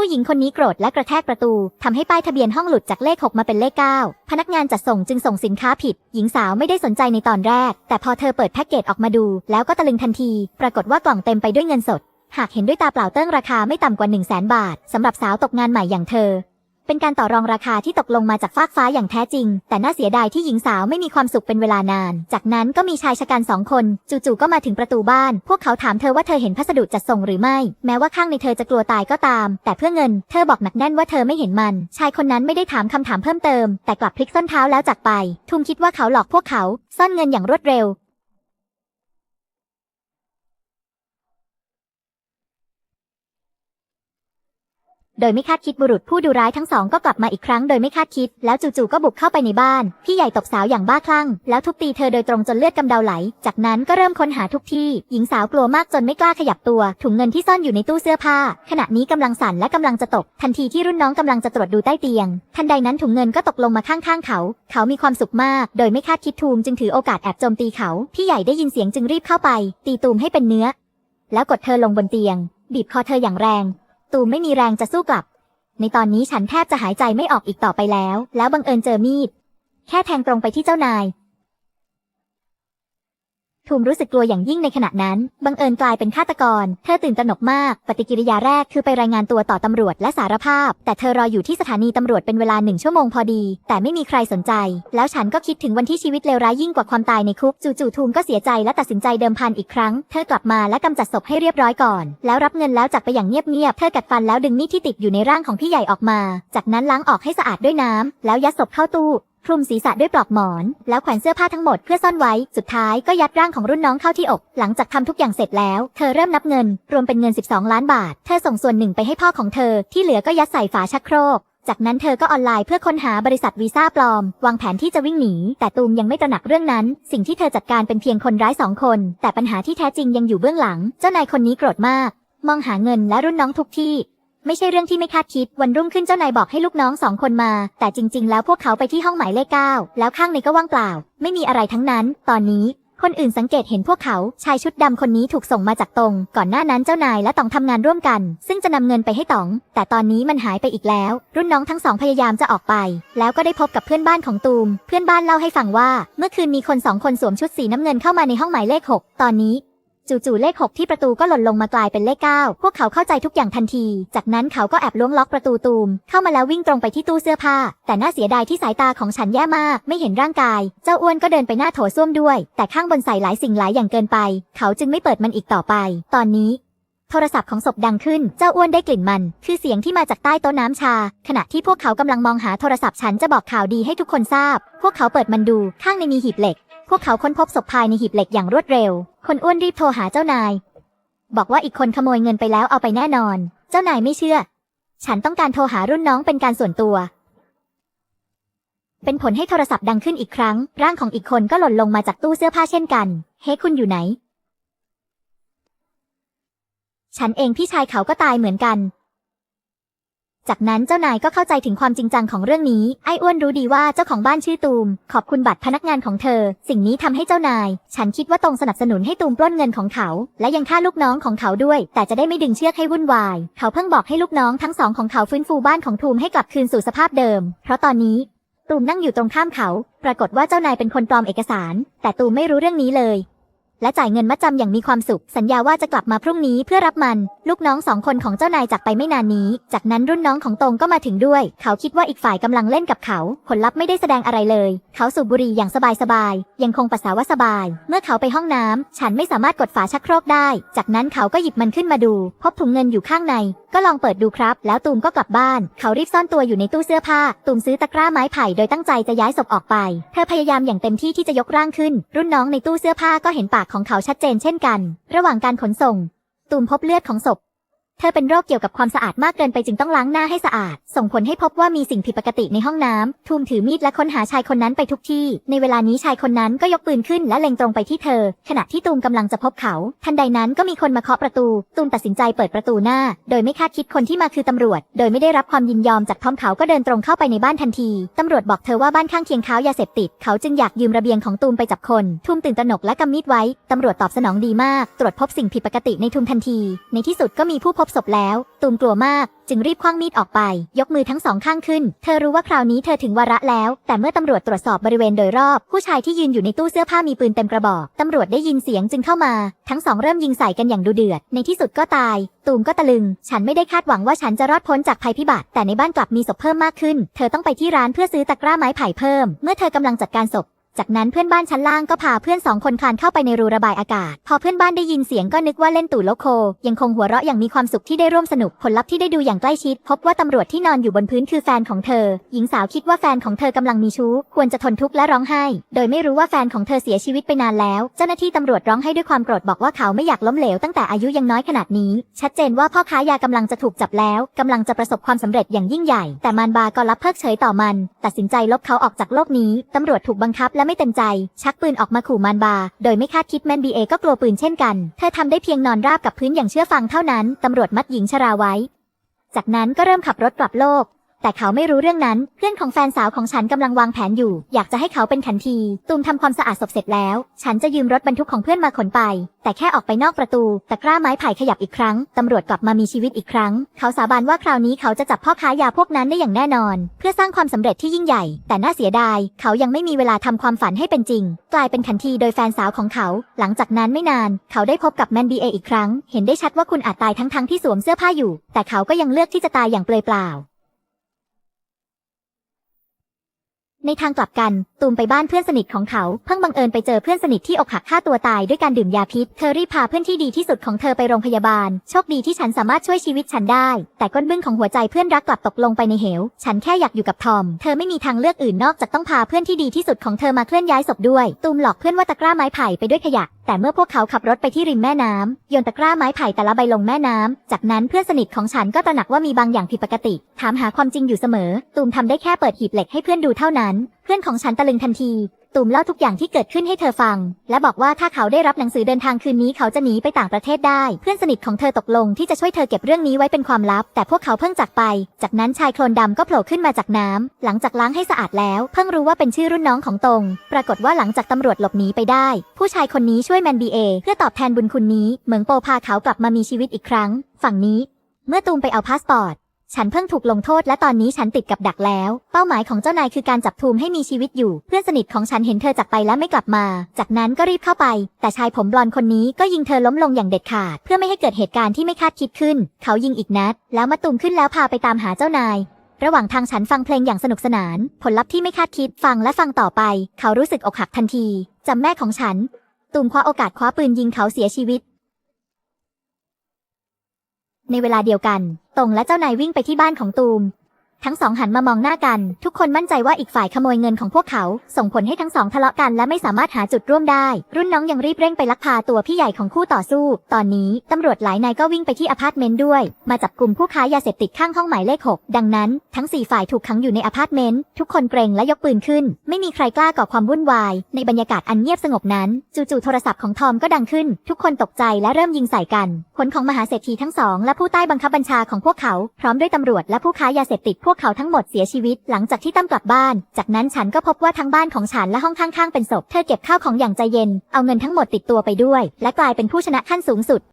ผู้หญิงคนนี้โกรธและกระแทกประตูทำให้ป้ายทะเบียนห้องหลุดจากเลข 6 มาเป็นเลข 9 พนักงานจัดส่งจึงส่งสินค้าผิด หญิงสาวไม่ได้สนใจในตอนแรก แต่พอเธอเปิดแพ็กเกจออกมาดู แล้วก็ตะลึงทันที ปรากฏว่ากล่องเต็มไปด้วยเงินสด หากเห็นด้วยตาเปล่าเติ้งราคาไม่ต่ำกว่า 1 0 0 0 0แบาทสำหรับสาวตกงานใหม่อย่างเธอ เป็นการต่อรองราคาที่ตกลงมาจากฟากฟ้าอย่างแท้จริง แต่น่าเสียดายที่หญิงสาวไม่มีความสุขเป็นเวลานาน จากนั้นก็มีชายชะกันสองคน จู่ๆก็มาถึงประตูบ้าน พวกเขาถามเธอว่าเธอเห็นพัสดุจัดส่งหรือไม่ แม้ว่าข้างในเธอจะกลัวตายก็ตาม แต่เพื่อเงิน เธอบอกหนักแน่นว่าเธอไม่เห็นมัน ชายคนนั้นไม่ได้ถามคำถามเพิ่มเติม แต่กลับพลิกส้นเท้าแล้วจากไป ทุมคิดว่าเขาหลอกพวกเขา ซ่อนเงินอย่างรวดเร็ว โดยไม่คาดคิดบุรุษผู้ดูร้ายทั้งสองก็กลับมาอีกครั้งโดยไม่คาดคิด แล้วจู่ๆก็บุกเข้าไปในบ้าน พี่ใหญ่ตบสาวอย่างบ้าคลั่ง แล้วทุบตีเธอโดยตรงจนเลือดกำเดาไหล จากนั้นก็เริ่มค้นหาทุกที่ หญิงสาวกลัวมากจนไม่กล้าขยับตัว ถุงเงินที่ซ่อนอยู่ในตู้เสื้อผ้า ขณะนี้กำลังสั่นและกำลังจะตก ทันทีที่รุ่นน้องกำลังจะตรวจดูใต้เตียง ทันใดนั้นถุงเงินก็ตกลงมาข้างๆเขา เขามีความสุขมาก โดยไม่คาดคิดทูมจึงถือโอกาสแอบโจมตีเขา พี่ใหญ่ได้ยินเสียงจึงรีบเข้าไป ตีตูมให้เป็นเนื้อ แล้วกดเธอลงบนเตียง บีบคอเธออย่างแรง ตูมไม่มีแรงจะสู้กลับ ในตอนนี้ฉันแทบจะหายใจไม่ออกอีกต่อไปแล้ว แล้วบังเอิญเจอมีด แค่แทงตรงไปที่เจ้านาย ทูมรู้สึกกลัวอย่างยิ่งในขณะนั้น บังเอิญกลายเป็นฆาตกร เธอตื่นตระหนกมาก ปฏิกิริยาแรกคือไปรายงานตัวต่อตำรวจและสารภาพ แต่เธอรออยู่ที่สถานีตำรวจเป็นเวลาหนึ่งชั่วโมงพอดี แต่ไม่มีใครสนใจ แล้วฉันก็คิดถึงวันที่ชีวิตเลวร้ายยิ่งกว่าความตายในคุก จู่ๆทูมก็เสียใจและตัดสินใจเดิมพันอีกครั้ง เธอกลับมาและกำจัดศพให้เรียบร้อยก่อน แล้วรับเงินแล้วจากไปอย่างเงียบๆ เธอกัดฟันแล้วดึงมีดที่ติดอยู่ในร่างของพี่ใหญ่ออกมา จากนั้นล้างออกให้สะอาดด้วยน้ำแล้วยัดศพเข้าตู้ คลุมศีรษะด้วยปลอกหมอน แล้วแขวนเสื้อผ้าทั้งหมดเพื่อซ่อนไว้ สุดท้ายก็ยัดร่างของรุ่นน้องเข้าที่อก หลังจากทำทุกอย่างเสร็จแล้ว เธอเริ่มนับเงิน รวมเป็นเงิน 12 ล้านบาท เธอส่งส่วนหนึ่งไปให้พ่อของเธอ ที่เหลือก็ยัดใส่ฝาชักโครก จากนั้นเธอก็ออนไลน์เพื่อค้นหาบริษัทวีซ่าปลอม วางแผนที่จะวิ่งหนี แต่ตูมยังไม่ตระหนักเรื่องนั้น สิ่งที่เธอจัดการเป็นเพียงคนร้ายสองคน แต่ปัญหาที่แท้จริงยังอยู่เบื้องหลัง เจ้านายคนนี้โกรธมาก มองหาเงินและรุ่นน้องทุกที่ ไม่ใช่เรื่องที่ไม่คาดคิด วันรุ่งขึ้นเจ้านายบอกให้ลูกน้องสองคนมา แต่จริง ๆ แล้วพวกเขาไปที่ห้องหมายเลขเก้าแล้วข้างในก็ว่างเปล่า ไม่มีอะไรทั้งนั้น ตอนนี้คนอื่นสังเกตเห็นพวกเขาชายชุดดำคนนี้ถูกส่งมาจากตรง ก่อนหน้านั้นเจ้านายและตองทำงานร่วมกัน ซึ่งจะนำเงินไปให้ตอง แต่ตอนนี้มันหายไปอีกแล้ว รุ่นน้องทั้งสองพยายามจะออกไป แล้วก็ได้พบกับเพื่อนบ้านของตูม เพื่อนบ้านเล่าให้ฟังว่า เมื่อคืนมีคนสองคนสวมชุดสีน้ำเงินเข้ามาในห้องหมายเลขหกตอนนี้ จู่ๆเลข 6 ที่ประตูก็หล่นลงมากลายเป็นเลข 9 พวกเขาเข้าใจทุกอย่างทันที จากนั้นเขาก็แอบล้วงล็อกประตูตูม เข้ามาแล้ววิ่งตรงไปที่ตู้เสื้อผ้า แต่น่าเสียดายที่สายตาของฉันแย่มาก ไม่เห็นร่างกาย เจ้าอ้วนก็เดินไปหน้าโถส้วมด้วย แต่ข้างบนใส่หลายสิ่งหลายอย่างเกินไป เขาจึงไม่เปิดมันอีกต่อไป ตอนนี้โทรศัพท์ของศพดังขึ้น เจ้าอ้วนได้กลิ่นมัน คือเสียงที่มาจากใต้โต๊ะน้ำชา ขณะที่พวกเขากำลังมองหาโทรศัพท์ฉันจะบอกข่าวดีให้ทุกคนทราบ พวกเขาเปิดมันดู ข้างในมีหีบเหล็ก พวกเขาค้นพบศพภายในหีบเหล็กอย่างรวดเร็ว คนอ้วนรีบโทรหาเจ้านาย บอกว่าอีกคนขโมยเงินไปแล้วเอาไปแน่นอน เจ้านายไม่เชื่อ ฉันต้องการโทรหารุ่นน้องเป็นการส่วนตัว เป็นผลให้โทรศัพท์ดังขึ้นอีกครั้ง ร่างของอีกคนก็หล่นลงมาจากตู้เสื้อผ้าเช่นกัน เฮ้คุณอยู่ไหน ฉันเองพี่ชายเขาก็ตายเหมือนกัน จากนั้นเจ้านายก็เข้าใจถึงความจริงจังของเรื่องนี้ ไอ้อ้วนรู้ดีว่าเจ้าของบ้านชื่อตูม ขอบคุณบัตรพนักงานของเธอ สิ่งนี้ทำให้เจ้านาย ฉันคิดว่าตรงสนับสนุนให้ตูมปล้นเงินของเขา และยังฆ่าลูกน้องของเขาด้วย แต่จะได้ไม่ดึงเชือกให้วุ่นวาย เขาเพิ่งบอกให้ลูกน้องทั้งสองของเขาฟื้นฟูบ้านของตูมให้กลับคืนสู่สภาพเดิม เพราะตอนนี้ตูมนั่งอยู่ตรงข้ามเขา ปรากฏว่าเจ้านายเป็นคนปลอมเอกสาร แต่ตูมไม่รู้เรื่องนี้เลย และจ่ายเงินมัดจำอย่างมีความสุข สัญญาว่าจะกลับมาพรุ่งนี้เพื่อรับมัน ลูกน้องสองคนของเจ้านายจากไปไม่นานนี้ จากนั้นรุ่นน้องของตงก็มาถึงด้วย เขาคิดว่าอีกฝ่ายกำลังเล่นกับเขา ผลลัพธ์ไม่ได้แสดงอะไรเลย เขาสูบบุหรี่อย่างสบายๆ ยังคงปัสสาวะสบาย เมื่อเขาไปห้องน้ำฉันไม่สามารถกดฝาชักโครกได้ จากนั้นเขาก็หยิบมันขึ้นมาดู พบถุงเงินอยู่ข้างใน ก็ลองเปิดดูครับ แล้วตูมก็กลับบ้าน เขารีบซ่อนตัวอยู่ในตู้เสื้อผ้า ตูมซื้อตะกร้าไม้ไผ่โดยตั้งใจจะย้ายศพออกไป เธอพยายามอย่างเต็มที่ที่จะยกร่างขึ้น รุ่นน้องในตู้เสื้อผ้าก็เห็นปากของเขาชัดเจนเช่นกัน ระหว่างการขนส่ง ตูมพบเลือดของศพ เธอเป็นโรคเกี่ยวกับความสะอาดมากเกินไปจึงต้องล้างหน้าให้สะอาด ส่งผลให้พบว่ามีสิ่งผิดปกติในห้องน้ำทูมถือมีดและค้นหาชายคนนั้นไปทุกที่ ในเวลานี้ชายคนนั้นก็ยกปืนขึ้นและเล็งตรงไปที่เธอ ขณะที่ตูมกำลังจะพบเขา ทันใดนั้นก็มีคนมาเคาะประตู ตูมตัดสินใจเปิดประตูหน้า โดยไม่คาดคิดคนที่มาคือตำรวจ โดยไม่ได้รับความยินยอมจากทอมเขาก็เดินตรงเข้าไปในบ้านทันทีตำรวจบอกเธอว่าบ้านข้างเคียงค้ายาเสพติด เขาจึงอยากยืมระเบียงของตูมไปจับคนทูมตื่นตระหนกและกำมีดไว้ตำรวจตอบสนองดีมาก ตรวจพบสิ่งผิดปกติในทุมทันที ในที่สุดก็มีผู้พบบศพแล้ว ตูมกลัวมาก จึงรีบคว้างมีดออกไป ยกมือทั้งสองข้างขึ้น เธอรู้ว่าคราวนี้เธอถึงวาระแล้ว แต่เมื่อตำรวจตรวจสอบบริเวณโดยรอบ ผู้ชายที่ยืนอยู่ในตู้เสื้อผ้ามีปืนเต็มกระบอก ตำรวจได้ยินเสียงจึงเข้ามา ทั้งสองเริ่มยิงใส่กันอย่างดุเดือด ในที่สุดก็ตาย ตูมก็ตะลึง ฉันไม่ได้คาดหวังว่าฉันจะรอดพ้นจากภัยพิบัติ แต่ในบ้านกลับมีศพเพิ่มมากขึ้น เธอต้องไปที่ร้านเพื่อซื้อตะกร้าไม้ไผ่เพิ่ม เมื่อเธอกำลังจัดการศพ จากนั้นเพื่อนบ้านชั้นล่างก็พาเพื่อนสองคนคานเข้าไปในรูระบายอากาศ พอเพื่อนบ้านได้ยินเสียงก็นึกว่าเล่นตู่โลโค ยังคงหัวเราะอย่างมีความสุขที่ได้ร่วมสนุก ผลลัพธ์ที่ได้ดูอย่างใกล้ชิด พบว่าตำรวจที่นอนอยู่บนพื้นคือแฟนของเธอ หญิงสาวคิดว่าแฟนของเธอกำลังมีชู้ ควรจะทนทุกข์และร้องไห้ โดยไม่รู้ว่าแฟนของเธอเสียชีวิตไปนานแล้ว เจ้าหน้าที่ตำรวจร้องให้ด้วยความโกรธบอกว่าเขาไม่อยากล้มเหลวตั้งแต่อายุยังน้อยขนาดนี้ ชัดเจนว่าพ่อค้ายากำลังจะถูกจับแล้วกำลังจะประสบความสำเร็จอย่างยิ่งใหญ่ แต่มารบาก็รับเพิกเฉยต่อมัน ตัดสินใจลบเขาออกจากโลกนี้ตำรวจถูกบังคับและไม่เต็มใจ ชักปืนออกมาขู่มารบา โดยไม่คาดคิดแมนบีเอก็กลัวปืนเช่นกัน เธอทำได้เพียงนอนราบกับพื้นอย่างเชื่อฟังเท่านั้น ตำรวจมัดหญิงชราไว้ จากนั้นก็เริ่มขับรถกลับโลก แต่เขาไม่รู้เรื่องนั้น เพื่อนของแฟนสาวของฉันกำลังวางแผนอยู่ อยากจะให้เขาเป็นขันที ตูมทำความสะอาดศพเสร็จแล้ว ฉันจะยืมรถบรรทุกของเพื่อนมาขนไป แต่แค่ออกไปนอกประตู ตะกร้าไม้ไผ่ขยับอีกครั้ง ตำรวจกลับมามีชีวิตอีกครั้ง เขาสาบานว่าคราวนี้เขาจะจับพ่อค้ายาพวกนั้นได้อย่างแน่นอน เพื่อสร้างความสำเร็จที่ยิ่งใหญ่ แต่น่าเสียดาย เขายังไม่มีเวลาทำความฝันให้เป็นจริง กลายเป็นขันทีโดยแฟนสาวของเขา หลังจากนั้นไม่นาน เขาได้พบกับแมนบีเออีกครั้ง เห็นได้ชัดว่าคุณอาจตายทั้งๆที่สวมเสื้อผ้าอยู่ แต่เขาก็ยังเลือกที่จะตายอย่างเปลือยเปล่า ในทางกลับกัน ตูมไปบ้านเพื่อนสนิทของเขา เพิ่งบังเอิญไปเจอเพื่อนสนิทที่อกหักฆ่าตัวตายด้วยการดื่มยาพิษ เธอรีบพาเพื่อนที่ดีที่สุดของเธอไปโรงพยาบาล โชคดีที่ฉันสามารถช่วยชีวิตฉันได้ แต่ก้นบึ้งของหัวใจเพื่อนรักกลับตกลงไปในเหว ฉันแค่อยากอยู่กับทอม เธอไม่มีทางเลือกอื่นนอกจากต้องพาเพื่อนที่ดีที่สุดของเธอมาเคลื่อนย้ายศพด้วย ตูมหลอกเพื่อนว่าตะกร้าไม้ไผ่ไปด้วยขยะ แต่เมื่อพวกเขาขับรถไปที่ริมแม่น้ำโยนตะกร้าไม้ไผ่แต่ละใบลงแม่น้ำจากนั้นเพื่อนสนิทของฉันก็ตระหนักว่ามีบางอย่างผิดปกติ ถามหาความจริงอยู่เสมอ ตูมทำได้แค่เปิดหีบเหล็กให้เพื่อนดูเท่านั้นเพื่อนของฉันตะลึงทันที ตูมเล่าทุกอย่างที่เกิดขึ้นให้เธอฟัง และบอกว่าถ้าเขาได้รับหนังสือเดินทางคืนนี้เขาจะหนีไปต่างประเทศได้ เพื่อนสนิทของเธอตกลงที่จะช่วยเธอเก็บเรื่องนี้ไว้เป็นความลับ แต่พวกเขาเพิ่งจากไป จากนั้นชายโคลนดำก็โผล่ขึ้นมาจากน้ำหลังจากล้างให้สะอาดแล้ว เพิ่งรู้ว่าเป็นชื่อรุ่นน้องของตง ปรากฏว่าหลังจากตำรวจหลบหนีไปได้ ผู้ชายคนนี้ช่วยแมนบีเอเพื่อตอบแทนบุญคุณนี้ เหมืองโปพาเขากลับมามีชีวิตอีกครั้ง ฝั่งนี้ เมื่อตูมไปเอาพาสปอร์ต ฉันเพิ่งถูกลงโทษและตอนนี้ฉันติดกับดักแล้ว เป้าหมายของเจ้านายคือการจับทูมให้มีชีวิตอยู่ เพื่อนสนิทของฉันเห็นเธอจากไปและไม่กลับมา จากนั้นก็รีบเข้าไป แต่ชายผมบลอนคนนี้ก็ยิงเธอล้มลงอย่างเด็ดขาด เพื่อไม่ให้เกิดเหตุการณ์ที่ไม่คาดคิดขึ้น เขายิงอีกนัด แล้วมาตูมขึ้นแล้วพาไปตามหาเจ้านายระหว่างทางฉันฟังเพลงอย่างสนุกสนาน ผลลัพธ์ที่ไม่คาดคิดฟังและฟังต่อไป เขารู้สึกอกหักทันทีจำแม่ของฉันตูมคว้าโอกาสคว้าปืนยิงเขาเสียชีวิต ในเวลาเดียวกันตงและเจ้านายวิ่งไปที่บ้านของตูม ทั้งสองหันมามองหน้ากัน ทุกคนมั่นใจว่าอีกฝ่ายขโมยเงินของพวกเขา ส่งผลให้ทั้งสองทะเลาะกันและไม่สามารถหาจุดร่วมได้ รุ่นน้องยังรีบเร่งไปลักพาตัวพี่ใหญ่ของคู่ต่อสู้ ตอนนี้ตำรวจหลายนายก็วิ่งไปที่อพาร์ตเมนต์ด้วย มาจับกลุ่มผู้ค้ายาเสพติดข้างห้องหมายเลข6ดังนั้นทั้งสี่ฝ่ายถูกขังอยู่ในอพาร์ตเมนต์ทุกคนเกรงและยกปืนขึ้น ไม่มีใครกล้าก่อความวุ่นวาย ในบรรยากาศอันเงียบสงบนั้นจู่ๆโทรศัพท์ของทอมก็ดังขึ้น ทุกคนตกใจและเริ่มยิงใส่กันผลของมหาเศรษฐีทั้งสองและผู้ใต้บังคับบัญชาของพวกเขาพร้อมด้วยตำรวจและผู้ค้ายาเสพติดวกเขาทั้งหมดเสียชีวิตหลังจากที่ตั้มกลับบ้าน จากนั้นฉันก็พบว่าทั้งบ้านของฉันและห้องข้างๆเป็นศพ เธอเก็บข้าวของอย่างใจเย็น เอาเงินทั้งหมดติดตัวไปด้วย และกลายเป็นผู้ชนะขั้นสูงสุด